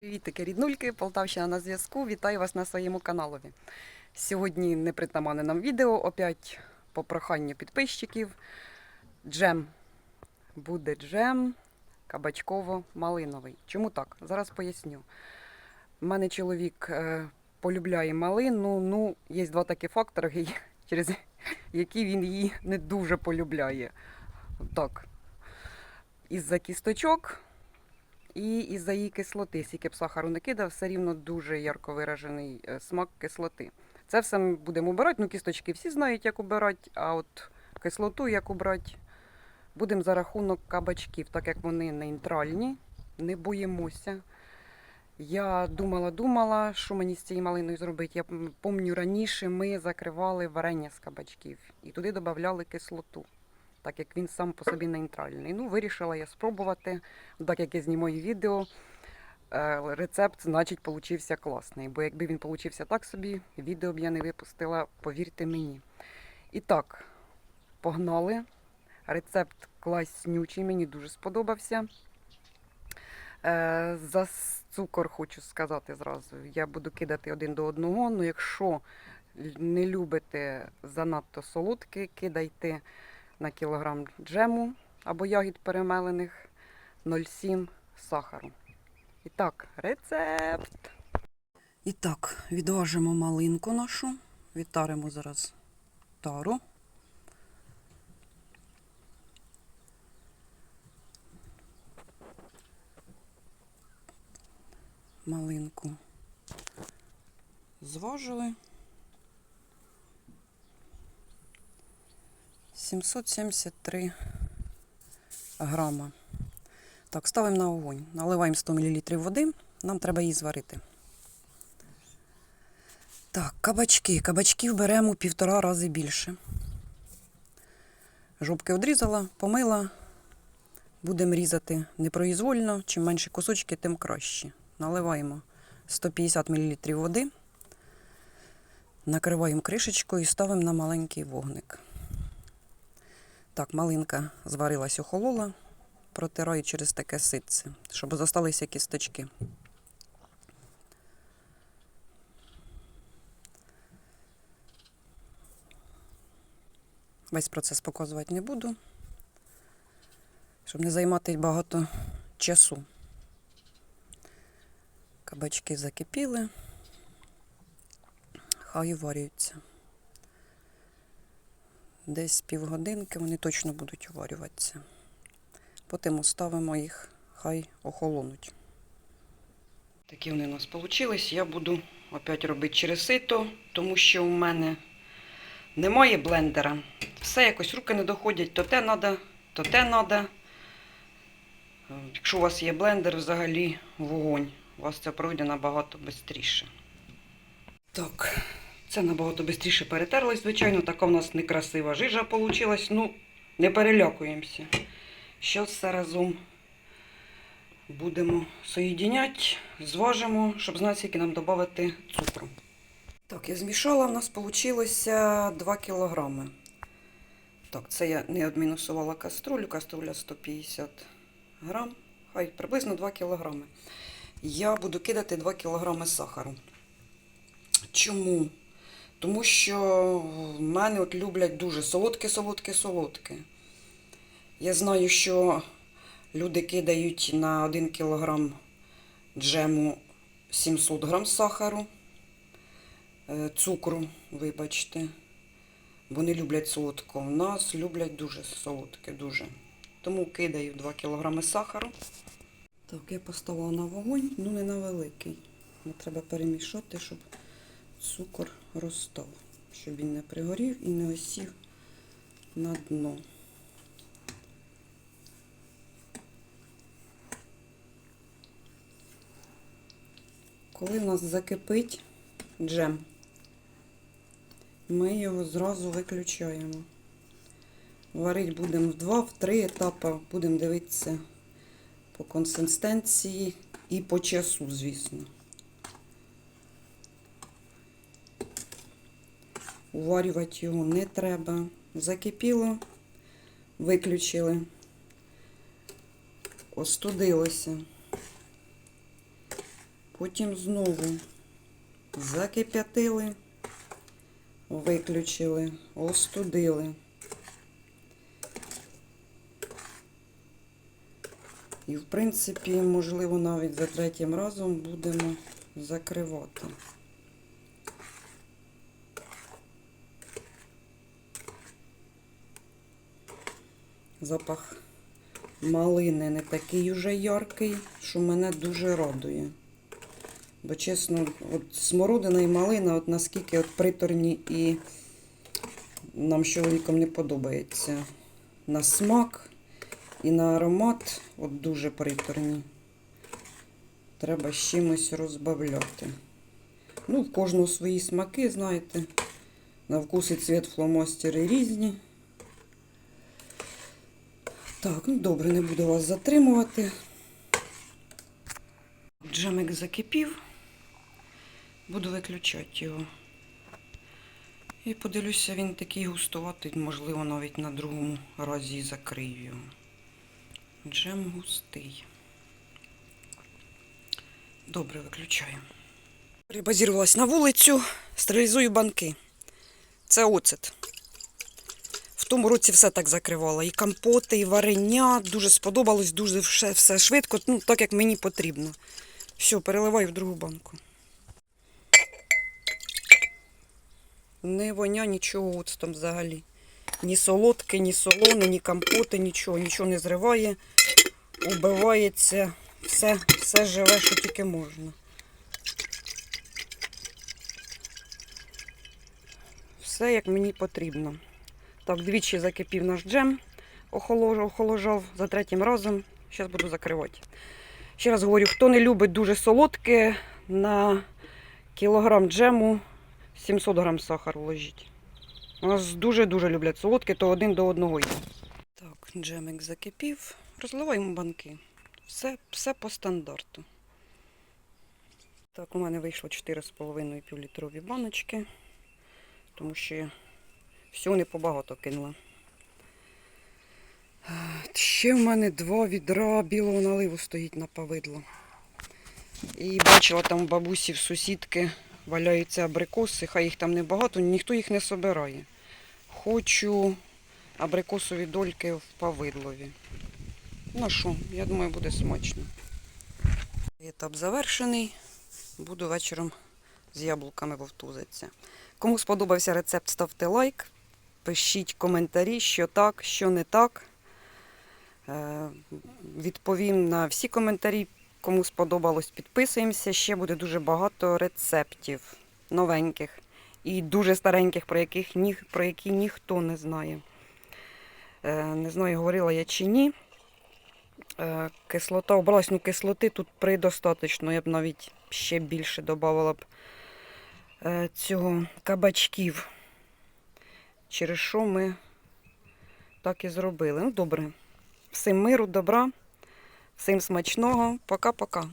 Привітики, ріднульки, Полтавщина на зв'язку. Вітаю вас на своєму каналові. Сьогодні непритаманне нам відео, опять по проханню підписчиків. Джем. Буде джем кабачково-малиновий. Чому так? Зараз поясню. У мене чоловік е, полюбляє малину. Ну, є два такі фактори, через які він її не дуже полюбляє. Так. Із-за кісточок і із-за її кислоти, скільки б сахару не кидав, все рівно дуже ярко виражений е, смак кислоти. Це все ми будемо обирати. Ну, кісточки всі знають, як обирати, а от кислоту, як обрати, будемо за рахунок кабачків, так як вони нейтральні, не боїмося. Я думала, думала, що мені з цією малиною зробити. Я пам'ятаю, раніше ми закривали варення з кабачків і туди додавали кислоту, так як він сам по собі нейтральний. Ну, вирішила я спробувати так як я знімаю відео, е, рецепт, значить, получився класний. Бо якби він получився так собі, відео б я не випустила, повірте мені. І так, погнали. Рецепт класнючий, мені дуже сподобався. Е, За цукор хочу сказати зразу. Я буду кидати один до одного. Ну, якщо не любите занадто солодке, кидайте на кілограм джему або ягід перемелених 0,7 сахару. І так, рецепт. І так, відважимо малинку нашу, відтаримо зараз тару. Малинку зважили. 773 грама. Так, ставимо на огонь. Наливаємо 100 мл води. Нам треба її зварити. Так, кабачки. Кабачків беремо півтора рази більше. Жопки одрізала, помила. Будемо різати непроізвольно. Чим менше кусочки, тим краще. Наливаємо 150 мл води. Накриваємо кришечкою і ставимо на маленький вогник. Так, малинка зварилась, охолола протираю через таке ситце, щоб залишилися кісточки. Весь процес показувати не буду, щоб не займати багато часу. Кабачки закипіли, хай варюються. Десь півгодинки вони точно будуть уварюватися. Потім оставимо їх, хай охолонуть. Такі вони у нас вийшли. Я буду опять робити через сито, тому що у мене немає блендера. Все якось руки не доходять, то те треба, то те треба. Якщо у вас є блендер, взагалі вогонь. У вас це пройде набагато швидше. Так, це набагато швидше перетерлось, звичайно. Така у нас некрасива жижа вийшла. Ну, не перелякуємося. Зараз все разом будемо соєдиняти, зважимо, щоб знати, скільки нам додати цукру. Так, я змішала, в нас вийшло 2 кілограми. Так, це я не відмінусувала каструлю, каструля 150 грам, хай приблизно 2 кілограми. Я буду кидати 2 кілограми сахару. Чому? Тому що в мене от люблять дуже солодке, солодке, солодке. Я знаю, що люди кидають на 1 кг джему 700 грам сахару, е, цукру, вибачте. Вони люблять солодко. У нас люблять дуже солодке, дуже. Тому кидаю 2 кг сахару. Так, я поставила на вогонь, ну не на великий. Треба перемішати, щоб цукор розстав, щоб він не пригорів і не осів на дно. Коли в нас закипить джем, ми його зразу виключаємо. Варити будемо в два, в три етапи, будемо дивитися по консистенції і по часу, звісно. Уварювати його не треба. Закипіло, виключили, остудилося. Потім знову закип'ятили, виключили, остудили. І, в принципі, можливо, навіть за третім разом будемо закривати. Запах малини не такий уже яркий, що мене дуже радує. Бо чесно, от смородина і малина, от наскільки от приторні і нам з чоловіком не подобається. На смак і на аромат от дуже приторні. Треба з чимось розбавляти. Ну, в кожного свої смаки, знаєте. На вкус і цвіт фломастери різні. Так, ну добре, не буду вас затримувати. Джемик закипів. Буду виключати його. І подивлюся, він такий густуватий, можливо, навіть на другому разі закрию його. Джем густий. Добре, виключаю. Перебазірувалась на вулицю, стерилізую банки. Це оцет. Тому році все так закривала. І компоти, і варення. Дуже сподобалось, дуже все, все швидко, ну, так як мені потрібно. Все, переливаю в другу банку. Не воня нічого оцтом взагалі. Ні солодке, ні солоне, ні компоти, нічого, нічого не зриває, убивається. Все, все живе, що тільки можна. Все як мені потрібно. Так, двічі закипів наш джем, охоложав, за третім разом. Зараз буду закривати. Ще раз говорю, хто не любить дуже солодке, на кілограм джему 700 грам сахару вложіть. У нас дуже-дуже люблять солодке, то один до одного йде. Так, джемик закипів. Розливаємо банки. Все, все по стандарту. Так, у мене вийшло 4,5 півлітрові баночки, тому що всього не побагато кинула. Ще в мене два відра білого наливу стоїть на повидло. І бачила там в бабусі в сусідки валяються абрикоси, хай їх там небагато, ніхто їх не собирає. Хочу абрикосові дольки в повидлові. Ну що, я думаю, буде смачно. Етап завершений. Буду вечором з яблуками вовтузитися. Кому сподобався рецепт, ставте лайк. Пишіть коментарі, що так, що не так. Е, Відповім на всі коментарі. Кому сподобалось, підписуємося. Ще буде дуже багато рецептів новеньких і дуже стареньких, про, яких ні, про які ніхто не знає. Е, Не знаю, говорила я чи ні. Е, Кислота обралась, ну кислоти тут предостаточно. Я б навіть ще більше додавала б цього кабачків. Через що ми так і зробили. Ну, добре. Всім миру, добра, всім смачного. Пока-пока.